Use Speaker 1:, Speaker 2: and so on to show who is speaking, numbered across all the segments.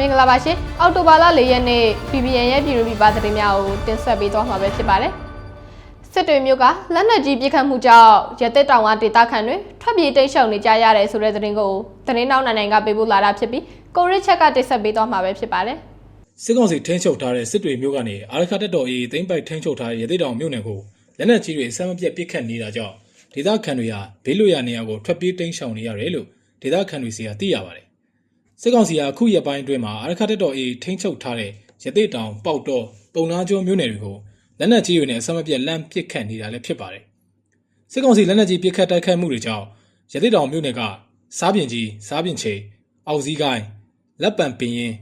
Speaker 1: မင်္ဂလာပါရှင်အောက်တိုဘာလ၄ရက်နေ့ PBN ရဲ့ပြည်သူ့ပြည်ပသတင်းများကိုတင်ဆက်ပေးသွားမှာပဲဖြစ်ပါတယ်စစ်တွေမျိုးကလက်နက်ကြီးပစ်ခတ်မှုကြောင့်ရသက်တောင်ကဒေသခံတွေထွက်ပြေးတိတ်ရှောင်နေကြရတယ်ဆိုတဲ့သတင်းကိုသတင်းနောက်နိုင်နိုင်ကပေးပို့လာတာဖြစ်ပြီးကိုရစ်ချက်ကတင်ဆက်ပေးသွားမှာပဲဖြစ်ပါတယ်
Speaker 2: စစ်ကောင်စီထိန်းချုပ်ထားတဲ့စစ်တွေမျိုးကနေအာရခတက်တော်အေးသိမ့်ပိုက်ထိန်းချုပ်ထားတဲ့ရသေးတောင်မြို့နယ်ကိုလက်နက်ကြီးတွေအဆမ်းမပြတ်ပစ်ခတ်နေတာကြောင့်ဒေသခံတွေဟာဘေးလွတ်ရာနေရာကိုထွက်ပြေးတိမ်းရှောင်နေရတယ်လို့ဒေသခံတွေစီကသိရပါတယ်။ စစ်ကောင်စီကအခုရက်ပိုင်းအတွင်းမှာအာရခတက်တော်အေးထိန်းချုပ်ထားတဲ့ရသေးတောင်ပေါက်တော်ပုံနာကျွန်းမြို့နယ်တွေကိုလက်နက်ကြီးတွေနဲ့အဆမ်းမပြတ်လမ်းပစ်ခတ်နေတာလည်းဖြစ်ပါတယ်။စစ်ကောင်စီလက်နက်ကြီးပစ်ခတ်တိုက်ခတ်မှုတွေကြောင့်ရသေးတောင်မြို့နယ်ကစားပြင်ကြီးစားပြင်ချေအောက်စည်းကိုင်းလက်ပံပင်ရင်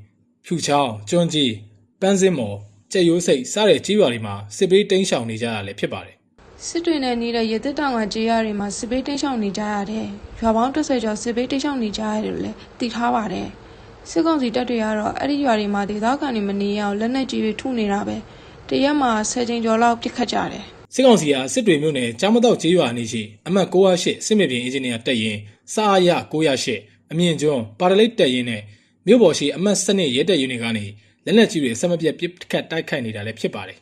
Speaker 2: ဖြူချောင်းကျွန်းကြီးပန်းစင်းမော်ကြက်ရိုးစိတ်စတဲ့ကြီးရွာတွေမှာစစ်ပေးတိမ်းရှောင်နေကြရလည်းဖြစ်ပါတယ်
Speaker 3: စစ်တွေနဲ့နေတဲ့ရသက်တောင်ကကြေးရတွေမှာစစ်ပေးတိတ်ရှောင်နေကြရတယ်။ရွာပေါင်း30ကျော်စစ်ပေးတိတ်ရှောင်နေကြရတယ်လို့လည်းသိထားပါတယ်။စစ်ကောင်စီတပ်တွေကတော့အဲ့ဒီရွာတွေမှာဒေသခံတွေမနေရအောင်လက်နက်ကြီးတွေထုနေတာပဲ။တရက်မှာ10ချိန်ကျော်လောက်ပစ်ခတ်ကြတယ်
Speaker 2: စစ်ကောင်စီကစစ်တွေမြို့နယ်ကြားမတော့ကြီးရွာနေရှိအမှတ်908စစ်မြေပြင်အင်ဂျင်နီယာတက်ရင်စာအရ908အမြင့်ကျွန်းပါတလိတ်တက်ရင်နဲ့မြို့ပေါ်ရှိအမှတ်7ရဲတက်ရင်တွေကနေလက်နက်ကြီးတွေအဆက်မပြတ်ပစ်ခတ်တိုက်ခိုက်နေတာလည်းဖြစ်ပါတယ်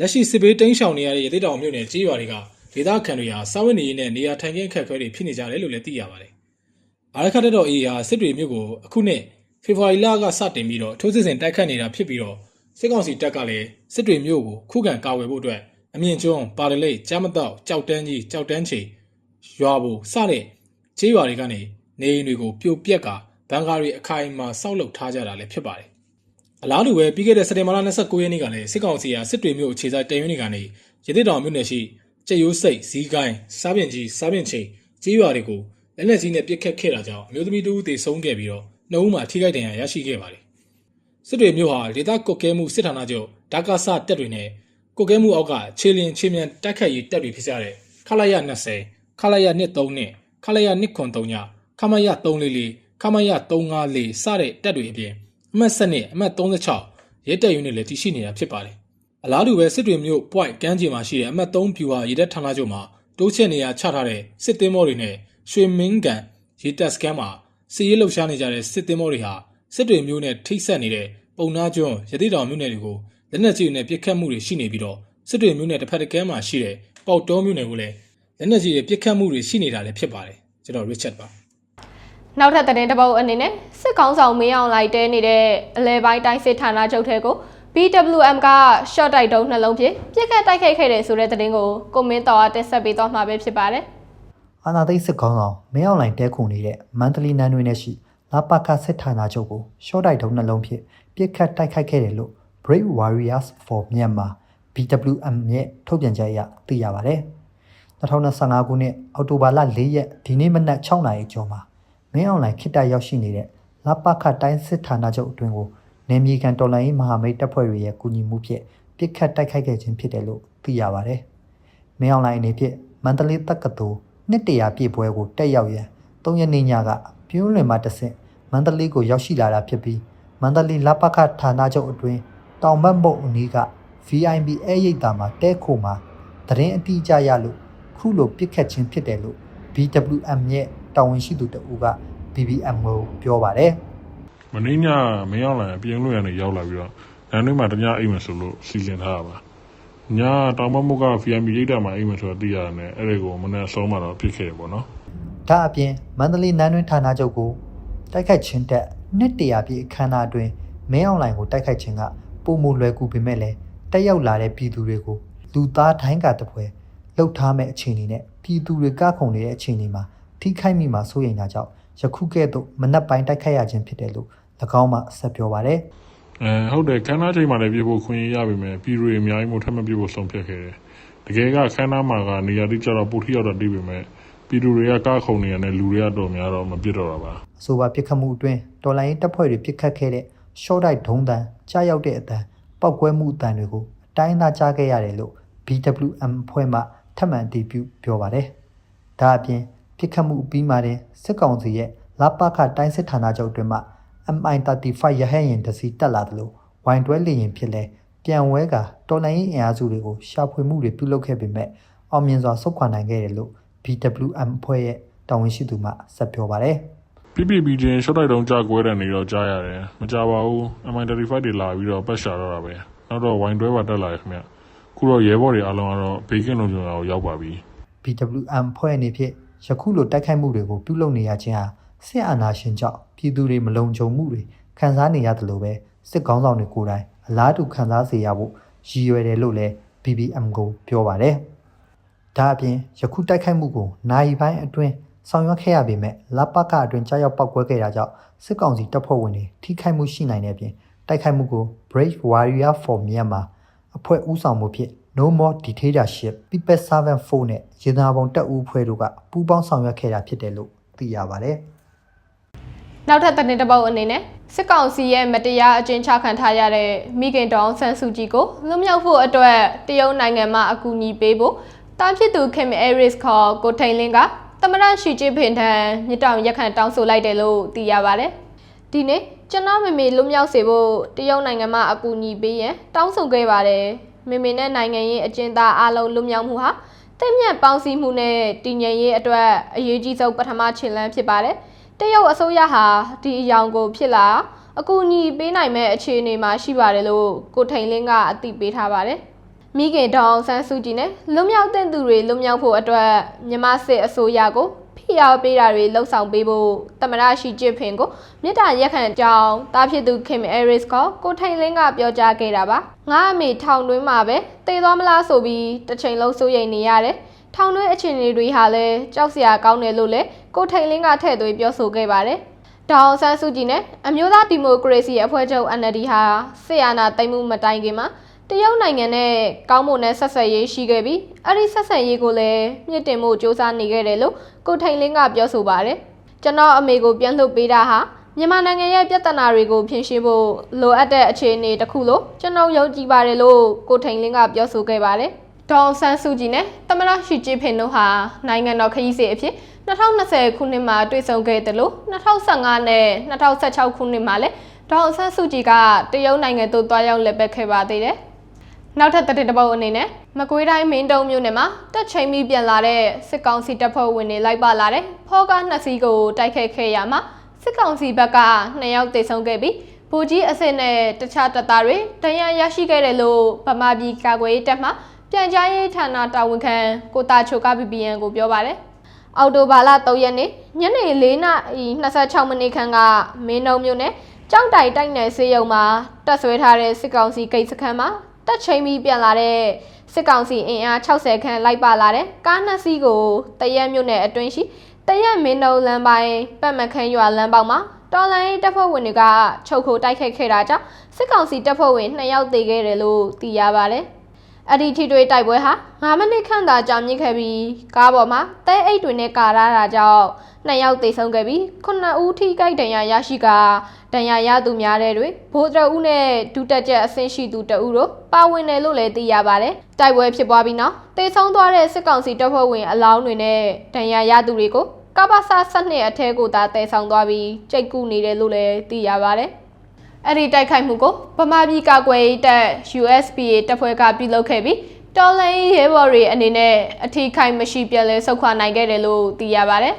Speaker 2: လက်ရှိစစ်ပေးတိမ်းရှောင်နေရတဲ့ရသေးတောင်မြို့နယ်ကြီးရွာတွေကဒေသခံတွေဟာစာဝတ်နေရေးနဲ့နေရာထိုင်ခင်းအခက်အခဲတွေဖြစ်နေကြတယ်လို့လည်းသိရပါတယ်အာရခတက်တော်အေးဟာစစ်တွေမြို့ကိုအခုနှစ်ဖေဖော်ဝါရီလကစတင်ပြီးတော့ထိုးစစ်ဆင်တိုက်ခတ်နေတာဖြစ်ပြီးတော့စစ်ကောင်စီတပ်ကလည်းစစ်တွေမြို့ကိုခုခံကာဝယ်ဖို့အတွက်အမြင့်ကျွန်းပါရလိတ်ကျမ်းမတော့ကြောက်တန်းကြီးကြောက်တန်းချီရွာဘူစတဲ့ခြေးရွာတွေကနေနေအိမ်တွေကိုပြိုပြက်ကဘန်ကာတွေအခိုင်အမာစောက်လုပ်ထားကြတာလည်းဖြစ်ပါတယ် အလားတူပဲပြီးခဲ့တဲ့စက်တင်ဘာလ29ရက်နေ့ကလည်းစစ်ကောင်စီကစစ်တွေမြို့အခြေစိုက်တရင်တွေကနေရသေးတောင်မြို့နယ်ရှိကျက်ရိုးစိတ်ဇီးကိုင်းစားပြင်ကြီးစားပြင်ချင်းကြီးရွာတွေကိုလက်နက်ကြီးနဲ့ပစ်ခတ်ခဲ့တာကြောင့်အမျိုးသမီးတူတေဆုံးခဲ့ပြီးတော့နှုတ်မှာထိခိုက်ဒဏ်ရာရရှိခဲ့ပါတယ်စစ်တွေမြို့ဟာဒေသကွက်ကဲမှုစစ်ဌာနချုပ်ဒါကာဆာတက်တွေနဲ့ကွက်ကဲမှုအောက်ကခြေလင်ခြေမြန်တိုက်ခတ်ရေးတက်တွေဖြစ်ကြတဲ့ခလာရ20ခလာရ23နဲ့ခလာရ203ညခမရ344ခမရ354စတဲ့တက်တွေအပြင် အမှတ်7နဲ့အမှတ်36ရဲတက်ယူနေလည်းတည်ရှိနေတာဖြစ်ပါတယ်အလားတူပဲစစ်တွေမြို့ point ကမ်းခြေမှာရှိတဲ့အမှတ်3ဗျူဟာရေတပ်ဌာနချုပ်မှာတိုးချက်နေရချထားတဲ့စစ်သင်းမောတွေနဲ့ရွှေမင်းကန်ရေတပ်စခန်းမှာစစ်ရေးလှုပ်ရှားနေကြတဲ့စစ်သင်းမောတွေဟာစစ်တွေမျိုးနဲ့ထိတ်ဆက်နေတဲ့ပုံနာကျွန်းရသေးတောင်မြို့နယ်တွေကိုလက်နက်ကြီးတွေနဲ့ပစ်ခတ်မှုတွေရှိနေပြီးတော့စစ်တွေမျိုးနဲ့တစ်ဖက်တစ်ကမ်းမှာရှိတဲ့ပေါက်တော်မျိုးနယ်ကိုလည်းလက်နက်ကြီးတွေပစ်ခတ်မှုတွေရှိနေတာလည်းဖြစ်ပါတယ်ကျွန်တော် Richard ပါ
Speaker 1: နောက်ထပ်သတင်းတစ်ပုဒ်အနေနဲ့စစ်ကောင်ဆောင်မင်းအောင်လိုက်တဲနေတဲ့အလဲပိုင်းတိုင်းစစ်ဌာနချုပ်ထဲကို BWM က short တိုက်တုံးနှလုံးဖြင့်ပြစ်ခတ်တိုက်ခိုက်ခဲ့တဲ့ဆိုတဲ့သတင်းကိုကိုမင်းတော်ကတက်ဆက်ပေးသွားမှာပဲဖြစ်ပါတယ်
Speaker 4: အာနာသိန်းစစ်ကောင်းဆောင်မင်းအောင်လိုင်တဲခုနေတဲ့မန္တလေးနန်းတွင်နဲ့ရှိလာပါကစစ်ဌာနချုပ်ကိုရှော့တိုက်ထုံးနှလုံးဖြင့်ပြစ်ခတ်တိုက်ခိုက်ခဲ့တယ်လို့ Brave Warriors for Myanmar BWM ရဲ့ထုတ်ပြန်ချက်အရသိရပါဗျ။2025ခုနှစ်အောက်တိုဘာလ4ရက်ဒီနေ့မနက်6နာရီကျော်မှာ မင်းအောင်လိုင်ခိတ္တရောက်ရှိနေတဲ့လာပါကတိုင်းစစ်ဌာနချုပ်အတွင်းကိုနေမြေကန်တော်လိုင်းမဟာမိတ်တပ်ဖွဲ့တွေရဲ့ကူညီမှုဖြင့်ပြစ်ခတ်တိုက်ခိုက်ခဲ့ခြင်းဖြစ်တယ်လို့သိရပါဗျ။မင်းအောင်လိုင်းအနေဖြင့်မန္တလေးတက္ကသိုလ်နှစ်တရာပြည့်ပွဲကိုတက်ရောက်ရန်၃ရက်နေ့ညကပြင်းလွင်မှတဆင့်မန္တလေးကိုရောက်ရှိလာတာဖြစ်ပြီးမန္တလေးလပခဌာနချုပ်အတွင်းတောင်ဘက်မုတ်အနီးက VIP အဲရိပ်သာမှာတဲခိုမှာသတင်းအတိအကျရလို့ခုလိုပြစ်ခတ်ခြင်းဖြစ်တယ်လို့ BWM ရဲ့ တာဝန်ရှိသူတဦးက BBM ကိုပြောပါတယ်
Speaker 5: မင်းညမင်းရောက်လာရင်ပြင်လို့ရနေရောက်လာပြီးတော့လမ်းတွင်းမှာတ냐အိမ်မယ်ဆိုလို့စီစဉ်ထားတာပါညတောင်မမုတ်က VM ရိတ်တာမှာအိမ်မယ်ဆိုတော့သိရတယ်အဲ့ဒီကိုမနေ့အဆုံးမှာတော့ဖြစ်ခဲ့တယ်ပေါ့နော်။
Speaker 4: ဒါအပြင်မန္တလေးနန်းတွင်းဌာနချုပ်ကိုတိုက်ခိုက်ခြင်းတက်နှစ်တရာပြည့်အခမ်းအနားအတွင်းမင်းအောင်လိုင်ကိုတိုက်ခိုက်ခြင်းကပုံမလွယ်ကူပေမဲ့လည်းတက်ရောက်လာတဲ့ပြည်သူတွေကိုလူသားတိုင်းကတပွဲလှုပ်ထားမဲ့အခြေအနေနဲ့ပြည်သူတွေကခုန်နေတဲ့အခြေအနေမှာ ထိခိုက်မိမှာစိုးရိမ်တာကြောင့်ယခုကဲ့သို့မနက်ပိုင်းတိုက်ခိုက်ရခြင်းဖြစ်တယ်လို့၎င်းမှဆက်ပြောပါတယ်။
Speaker 5: အဲဟုတ်တယ်ခန်းသားချိန်မှာလည်းပြေဖို့ခွင့်ရရပါမယ်ပြည်သူတွေအများကြီးမို့ထပ်မပြေဖို့ဆုံးဖြတ်ခဲ့တယ်တကယ်ကခန်းသားမှာကနေရာတိကျတော့ပိုထိရောက်တော့တည်ပေမဲ့ပြည်သူတွေကကားခုံနေရတယ်လူတွေကတော့များတော့မပြစ်တော့တာပါ
Speaker 4: အဆိုပါပြစ်ခတ်မှုအတွင်းတော်လိုင်းတပ်ဖွဲ့တွေပြစ်ခတ်ခဲ့တဲ့ရှော့တိုက်ဒုံးတန်ကြားရောက်တဲ့အတန်ပောက်ကွဲမှုအတန်တွေကိုအတိုင်းအသားကြားခဲ့ရတယ်လို့ BWM အဖွဲ့မှထပ်မံအတည်ပြုပြောပါတယ်။ဒါအပြင် ပြစ်ခတ်မှုအပြီးမှာတင်စစ်ကောင်စီရဲ့လာပခတိုင်းစစ်ဌာနချုပ်အတွင်းမှာ MI35 ရဟတ်ယာဉ်တစ်စီးတက်လာတယ်လို့ဝိုင်တွဲလေရင်ဖြစ်လဲပြန်ဝဲကတော်လိုင်းအင်အားစုတွေကိုရှာဖွေမှုတွေပြုလုပ်ခဲ့ပေမဲ့အောင်မြင်စွာဆုတ်ခွာနိုင်ခဲ့တယ်လို့ BWM အဖွဲ့ရဲ့တာဝန်ရှိသူမှဆက်ပြောပါတယ်။။
Speaker 5: ပြပြပြီးချင်းရှော့တိုက်တုံးကြကွဲတဲ့နေတော့ကြားရတယ်မကြပါဘူး MI35 တွေလာပြီးတော့ပတ်ရှာတော့တာပဲနောက်တော့ဝိုင်တွဲပါတက်လာရခင်ဗျခုတော့ရဲဘော်တွေအားလုံးကတော့ဘေကင်းလုံးကျွန်တော်ရောက်ပါပြီ
Speaker 4: BWM ဖွဲ့အနေဖြင့် ယခုလိုတိုက်ခိုက်မှုတွေကိုပြုလုပ်နေရခြင်းဟာစစ်အာဏာရှင်ကြောင့်ပြည်သူတွေမလုံခြုံမှုတွေခံစားနေရတယ်လို့ပဲစစ်ကောင်းဆောင်တွေကိုယ်တိုင်အလားတူခံစားစေရဖို့ရည်ရွယ်တယ်လို့လည်း BBM ကိုပြောပါတယ်။ဒါအပြင်ယခုတိုက်ခိုက်မှုကိုနိုင်ပိုင်းအတွင်းဆောင်ရွက်ခဲ့ရပေမဲ့လပကအတွင်းကြားရောက်ပောက်ကွဲခဲ့တာကြောင့်စစ်ကောင်စီတပ်ဖွဲ့ဝင်တွေထိခိုက်မှုရှိနိုင်တဲ့အပြင်တိုက်ခိုက်မှုကို Brave Warrior for Myanmar အဖွဲ့ဦးဆောင်မှုဖြင့် No More Dictatorship People Servant Force နဲ့ရေနာပုံတပ်ဦးအဖွဲ့တို့ကပူးပေါင်းဆောင်ရွက်ခဲ့တာဖြစ်တယ်လို့သိရပါတယ်။
Speaker 1: နောက်ထပ်သတင်းတစ်ပုဒ်အနေနဲ့စစ်ကောင်စီရဲ့မတရားအကျဉ်းချခံထားရတဲ့မိခင်တောင်ဆန်းစုကြည်ကိုလွတ်မြောက်ဖို့အတွက်တရုတ်နိုင်ငံမှအကူအညီပေးဖို့တာဖြစ်သူခင်မအဲရစ်ခေါ်ကိုထိန်လင်းကသမရရှိချစ်ဖင်ထံမြစ်တောင်ရက်ခံတောင်းဆိုလိုက်တယ်လို့သိရပါတယ်။ဒီနေ့ကျွန်တော်မေမေလွတ်မြောက်စေဖို့တရုတ်နိုင်ငံမှအကူအညီပေးရန်တောင်းဆိုခဲ့ပါတယ်။ မေမေနဲ့နိုင်ငံရေးအကျဉ်းသားအလုံးလွတ်မြောက်မှုဟာတင့်မြတ်ပေါင်းစည်းမှုနဲ့တည်ငြိမ်ရေးအတွက်အရေးကြီးဆုံးပထမခြေလှမ်းဖြစ်ပါတယ်။တရုတ်အစိုးရဟာဒီအယောင်ကိုဖြစ်လာအကူအညီပေးနိုင်မဲ့အခြေအနေမှာရှိပါတယ်လို့ကိုထိန်လင်းကအသိပေးထားပါတယ်။မိခင်ဒေါအောင်ဆန်းစုကြည်နဲ့လွတ်မြောက်တဲ့သူတွေလွတ်မြောက်ဖို့အတွက်မြန်မာစစ်အစိုးရကို ဖိအားပေးတာတွေလှုံ့ဆော်ပေးဖို့တမရရှိချစ်ဖင်ကိုမြေတားရက်ခံကြောင်းတာဖြစ်သူခင်အဲရစ်ကကိုထိန်လင်းကပြောကြားခဲ့တာပါငါအမေထောင်တွင်းမှာပဲတည်သွားမလားဆိုပြီးတစ်ချိန်လုံးစိုးရိမ်နေရတယ်ထောင်တွင်းအခြေအနေတွေဟာလည်းကြောက်စရာကောင်းတယ်လို့လည်းကိုထိန်လင်းကထည့်သွင်းပြောဆိုခဲ့ပါတယ်ဒေါအောင်ဆန်းစုကြည်နဲ့အမျိုးသားဒီမိုကရေစီအဖွဲ့ချုပ် NLD ဟာဆီယနာသိမ်းမှုမတိုင်ခင်မှာ တရုတ်နိုင်ငံနဲ့ကောင်းမွန်တဲ့ဆက်ဆက်ရေးရှိခဲ့ပြီးအဲ့ဒီဆက်ဆက်ရေးကိုလည်းမြင့်တင်မှုစ조사နေခဲ့တယ်လို့ကိုထိန်လင်းကပြောဆိုပါတယ်ကျွန်တော်အမေကိုပြန်လှုပ်ပေးတာဟာမြန်မာနိုင်ငံရဲ့ပြဿနာတွေကိုဖြေရှင်းဖို့လိုအပ်တဲ့အခြေအနေတစ်ခုလို့ကျွန်တော်ယုံကြည်ပါတယ်လို့ကိုထိန်လင်းကပြောဆိုခဲ့ပါတယ်ဒေါအောင်ဆန်းစုကြည်နဲ့တမရရှိချစ်ဖင်တို့ဟာနိုင်ငံတော်ခရီးစဉ်အဖြစ်2020ခုနှစ်မှာတွေ့ဆုံခဲ့တယ်လို့2015နဲ့2016ခုနှစ်မှာလည်းဒေါအောင်ဆန်းစုကြည်ကတရုတ်နိုင်ငံသို့တွားရောက်လက်ပတ်ခဲ့ပါသေးတယ်။ နောက်ထပ်တဲ့တစ်ပုတ်အနေနဲ့မကွေးတိုင်းမင်းတုံမြို့နယ်မှာတက်ချိန်ပြီးပြန်လာတဲ့စစ်ကောင်စီတပ်ဖွဲ့ဝင်တွေလိုက်ပါလာတဲ့ဖောကားနှစ်စီးကိုတိုက်ခိုက်ခဲ့ရမှာစစ်ကောင်စီဘက်ကနှစ်ယောက်သေဆုံးခဲ့ပြီးဗိုလ်ကြီးအစစ်နဲ့တခြားတပ်သားတွေတန်ရန်ရရှိခဲ့တယ်လို့ဗမာပြည်ကာကွယ်ရေးတပ်မှပြန်ကြားရေးဌာနတာဝန်ခံကိုတာချိုက BBN ကိုပြောပါတယ်။အော်တိုဘာလ3ရက်နေ့ညနေ4နာရီ26မိနစ်ခန့်ကမင်းတုံမြို့နယ်ကြောက်တိုင်တိုက်နယ်စေယုံမှာတပ်ဆွဲထားတဲ့စစ်ကောင်စီဂိတ်စခန်းမှာ တက်ချိန်ပြီးပြန်လာတဲ့စစ်ကောင်စီအင်အား60ခန့်လိုက်ပါလာတဲ့ကားနှစ်စီးကိုတရက်မြို့နယ်အတွင်းရှိတရက်မင်းတုံလမ်းပိုင်းပတ်မခန်းရွာလမ်းပေါက်မှာတော်လိုင်းတပ်ဖွဲ့ဝင်တွေကချုပ်ခိုတိုက်ခတ်ခဲ့တာကြောင့်စစ်ကောင်စီတပ်ဖွဲ့ဝင်2ယောက်သေခဲ့တယ်လို့သိရပါတယ်။ အဲ့ဒီထိတွေ့တိုက်ပွဲဟာ9မိနစ်ခန့်သာကြာမြင့်ခဲ့ပြီးကားပေါ်မှာတဲအိတ်တွေနဲ့ကာရတာကြောင့်နှစ်ယောက်သေဆုံးခဲ့ပြီး9ဦးထိခိုက်ဒဏ်ရာရရှိကာဒဏ်ရာရသူများတဲ့တွေဘိုးတရဦးနဲ့ဒုတက်ချက်အဆင့်ရှိသူတဦးတို့ပါဝင်တယ်လို့လည်းသိရပါတယ်။တိုက်ပွဲဖြစ်ပွားပြီးနောက်တေဆုံးသွားတဲ့စစ်ကောင်စီတပ်ဖွဲ့ဝင်အလောင်းတွေနဲ့ဒဏ်ရာရသူတွေကိုကပ္ပစာ12အထဲကိုသာတည်ဆောင်သွားပြီးကြိတ်ကူနေတယ်လို့လည်းသိရပါတယ်။ အဲ့ဒီတိုက်ခိုက်မှုကိုဗမာပြည်ကာကွယ်ရေးတပ် USPA တပ်ဖွဲ့ကပြုလုပ်ခဲ့ပြီးတော်လိုင်းရဲဘော်တွေအနေနဲ့အထီးခိုင်မရှိပြန်လဲဆုတ်ခွာနိုင်ခဲ့တယ်လို့သိရပါတယ်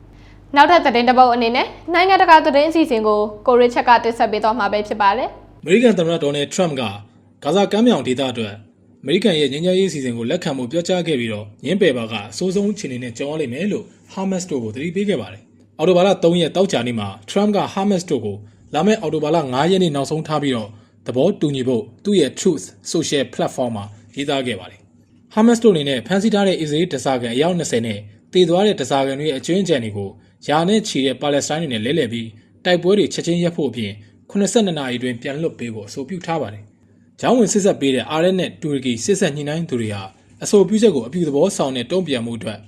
Speaker 1: ။နောက်ထပ်သတင်းတစ်ပုဒ်အနေနဲ့နိုင်ငံတကာသတင်းအစီအစဉ်ကိုကိုရစ်ချက်ကတင်ဆက်ပေးသွားမှာပဲဖြစ်ပါတယ်။
Speaker 2: အမေရိကန်သမ္မတဒေါ်နယ်ထရမ့်ကဂါဇာကမ်းမြောင်ဒေသအတွက်အမေရိကန်ရဲ့ငြိမ်းချမ်းရေးအစီအစဉ်ကိုလက်ခံမှုပြောကြားခဲ့ပြီးတော့ညင်းပယ်ပါကအစိုးဆုံးအခြေအနေနဲ့ကြုံရလိမ့်မယ်လို့ဟာမတ်စ်တို့ကိုသတိပေးခဲ့ပါတယ်။အော်တိုဘာလ3ရက်တောက်ကြနေ့မှာထရမ့်ကဟာမတ်စ်တို့ကို လာမယ့်အော်တိုဘာလ9ရက်နေ့နောက်ဆုံးထားပြီးတော့သဘောတူညီဖို့သူ့ရဲ့ Truth Social Platform မှာရေးသားခဲ့ပါတယ်။ Hamas တို့အနေနဲ့ဖမ်းဆီးထားတဲ့အစ္စရေးဒဇာကန်အယောက်20နဲ့တည်သွားတဲ့ဒဇာကန်တွေရဲ့အကျွင်းအကြံတွေကိုယာနဲ့ချီတဲ့ပါလက်စတိုင်းတွေနဲ့လဲလှယ်ပြီးတိုက်ပွဲတွေချက်ချင်းရပ်ဖို့အပြင်82နာရီအတွင်းပြန်လွတ်ပေးဖို့အဆိုပြုထားပါတယ်။ဂျောင်းဝင်စစ်ဆက်ပေးတဲ့ RN နဲ့တူရကီစစ်ဆက်ညှိနှိုင်းသူတွေဟာအဆိုပြုချက်ကိုအပြုသဘောဆောင်တဲ့တုံ့ပြန်မှုအတွက်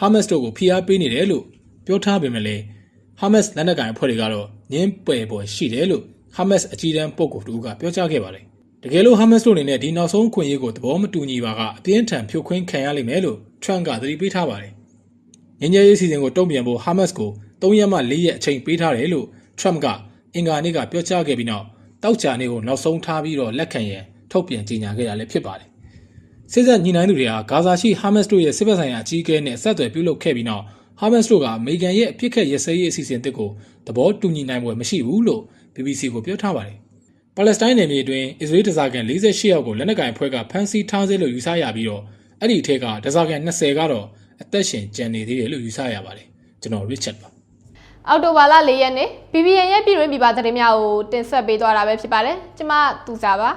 Speaker 2: Hamas တို့ကိုဖိအားပေးနေတယ်လို့ပြောထားပေမဲ့လည်း Hamas လက်နက်ကိုင်အဖွဲ့တွေကတော့ညင်းပယ်ပေါ်ရှိတယ်လို့ Hamas အကြီးတန်းပုဂ္ဂိုလ်တူကပြောကြားခဲ့ပါတယ်။တကယ်လို့ Hamas တို့အနေနဲ့ဒီနောက်ဆုံးခွင့်ရေးကိုသဘောမတူညီပါကအပြင်းထန်ဖြိုခွင်းခံရလိမ့်မယ်လို့ Trump ကသတိပေးထားပါတယ်။ငញ្ញရေးစီစဉ်ကိုတုံ့ပြန်ဖို့ Hamas ကို3ရက်မှ4ရက်အချိန်ပေးထားတယ်လို့ Trump ကအင်္ဂါနေ့ကပြောကြားခဲ့ပြီးနောက်တောက်ချာနေ့ကိုနောက်ဆုံးထားပြီးတော့လက်ခံရန်ထုတ်ပြန်ကြေညာခဲ့တာလည်းဖြစ်ပါတယ်။စစ်ဆက်ညှိနှိုင်းသူတွေဟာဂါဇာရှိ Hamas တို့ရဲ့စစ်ဘက်ဆိုင်ရာအကြီးအကဲနဲ့ဆက်သွယ်ပြုလုပ်ခဲ့ပြီးနောက် ဟာမတ်စ်တို့ကအမေရိကန်ရဲ့အပြစ်ခတ်ရစဲရေးအစီအစဉ်တစ်ကိုသဘောတူညီနိုင်ပွဲမရှိဘူးလို့ BBC ကိုပြောထားပါတယ်။ပါလက်စတိုင်းနယ်မြေအတွင်းအစ္စရေးဒဇာကန်48ယောက်ကိုလက်နက်ကင်အဖွဲ့ကဖမ်းဆီးထားစေလို့ယူဆရပြီးတော့အဲ့ဒီအထက်ကဒဇာကန်20ကတော့အသက်ရှင်ကျန်နေသေးတယ်လို့ယူဆရပါတယ်။ကျွန်တော် Richard ပါ
Speaker 1: အောက်တိုဘာလ၄ရက်နေ့ BBN ရဲ့ပြည်တွင်းပြည်ပသတင်းများကိုတင်ဆက်ပေးသွားတာပဲဖြစ်ပါတယ်ကျမသူစားပါ